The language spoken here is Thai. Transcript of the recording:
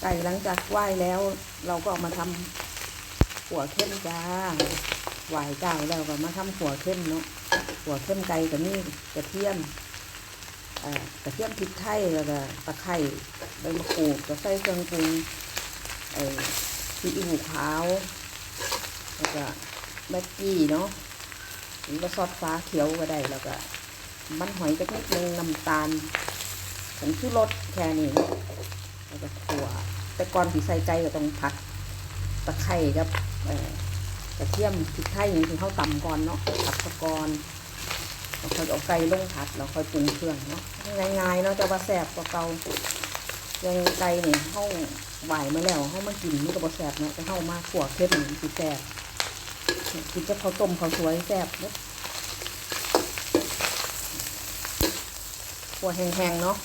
ไก่หลังจากไหว้แล้ว เราก็เอามาทำหัวเข้มจ้าไหวเจ้าแล้วก็มาทำหัวเข้มเนาะหัวเข้มไก่กับนี่กระเทียมอ่อกระเทียมพริกไทยแล้วก็ตะไคร้ใบมะกรูดก็ใส่เครื่องปรุงเอ่อซีอิ๊วขาวแล้วก็แม็กกี้เนาะหรือว่าซอสฟ้าเขียวก็ได้แล้วก็มันหอยจักนิดนึงน้ำตาลผงชูรสแค่นี้ แล้วก็ขั่วแต่ก่อนที่ใส่ไก่ก็ต้องผัดตะไคร้กับกระเทียมพริกไทยอย่างที่เขาตำก่อนเนาะผัดสะกอนแล้วค่อยเอาไก่ลงผัดแล้วค่อยปรุงเครื่องเนาะง่ายๆเนาะจะว่าแซบกว่าเก่าอย่างไก่เนี่ยเขาไหวมาแล้วเขามากินมันก็บ่แซบเนาะแต่เข้ามาขั่วเข้มมันสิแซบกินกับข้าวต้มข้าวสวยแซบเนาะขัวแห้งๆเนาะ